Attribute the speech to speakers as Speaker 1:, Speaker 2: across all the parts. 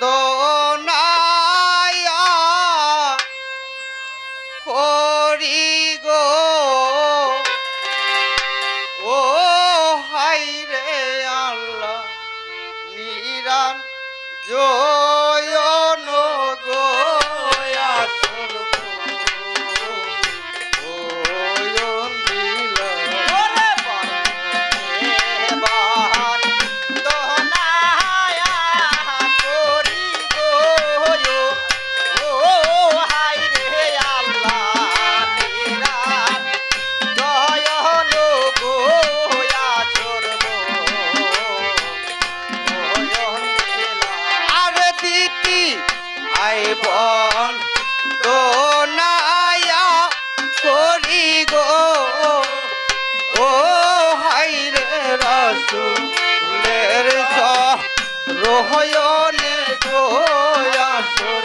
Speaker 1: দো ফুলের রহয়নে গোয়া সর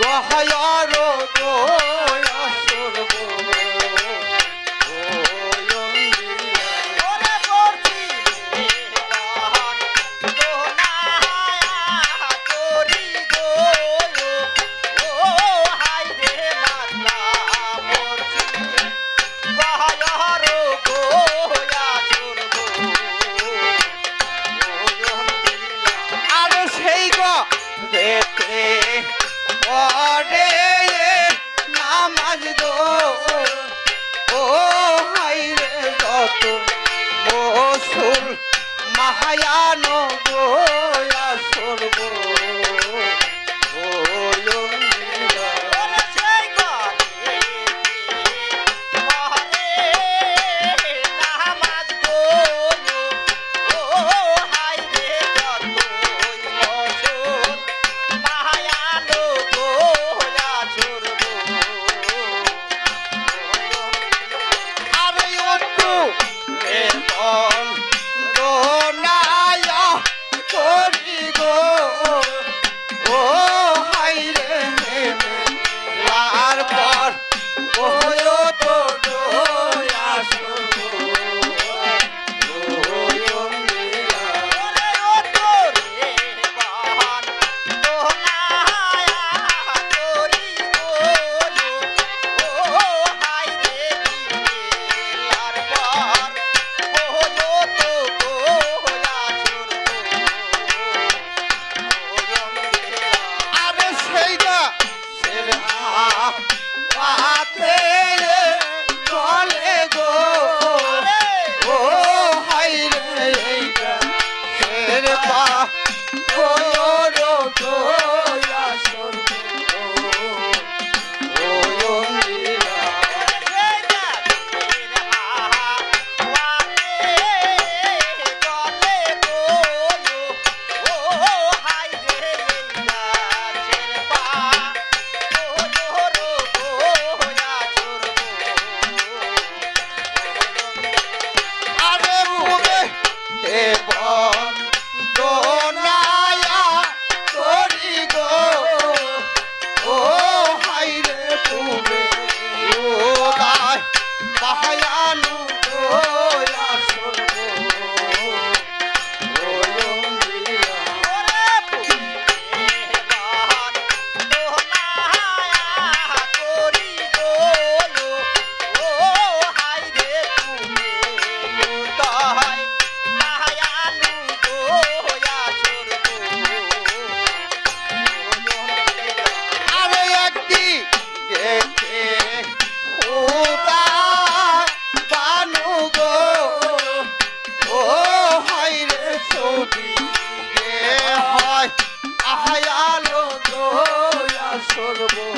Speaker 1: গহয় রোগ পড়ে নামাজ দো। ও হাই রে যত মসুল মাহায়ান গোয়া সর্ব। করব।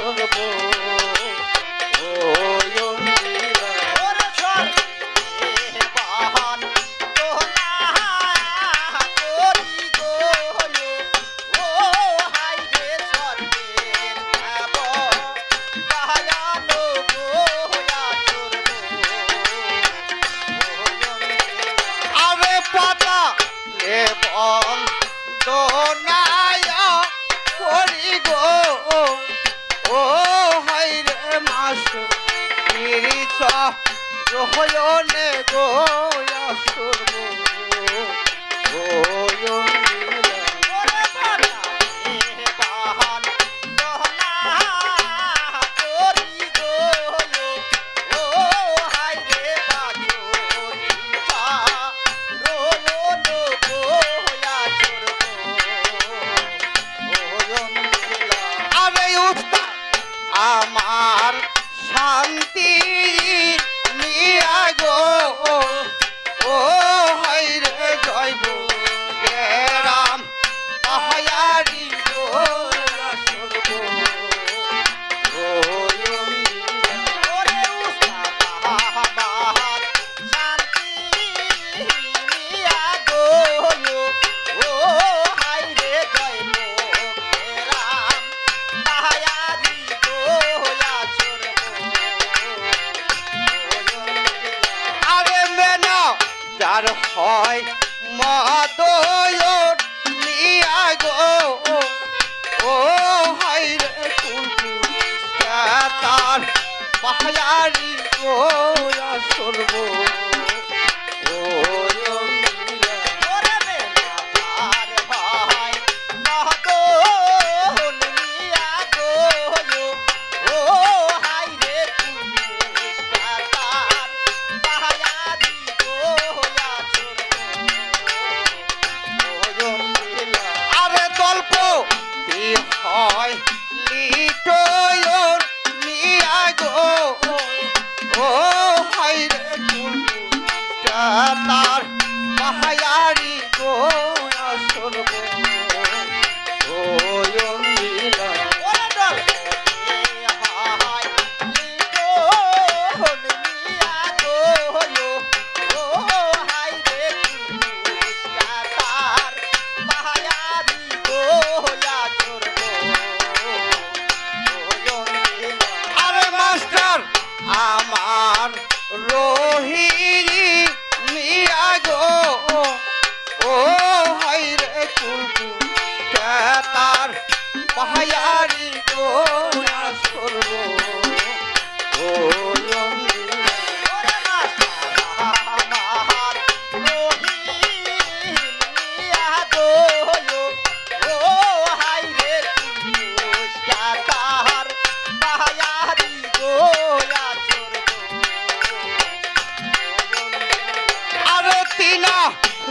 Speaker 1: Oh, horrible. রহয়নে গো আসুর তা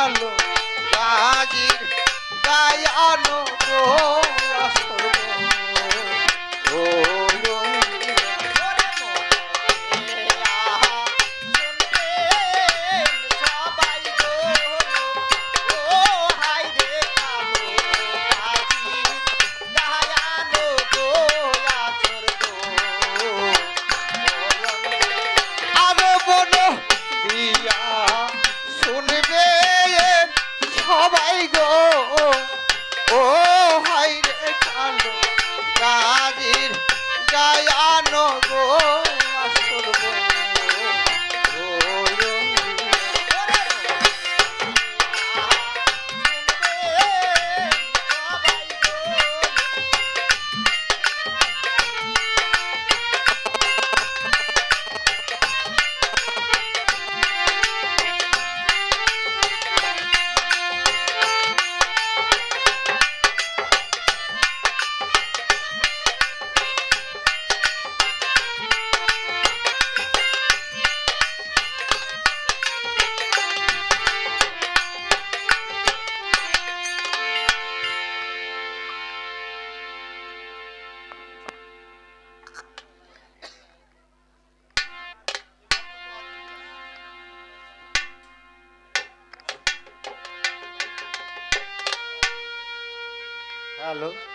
Speaker 1: আলো গাজির গাই আনো গো
Speaker 2: হাই গো ও
Speaker 1: হাই রে কালো গাজির গায়ানো
Speaker 2: हेलो।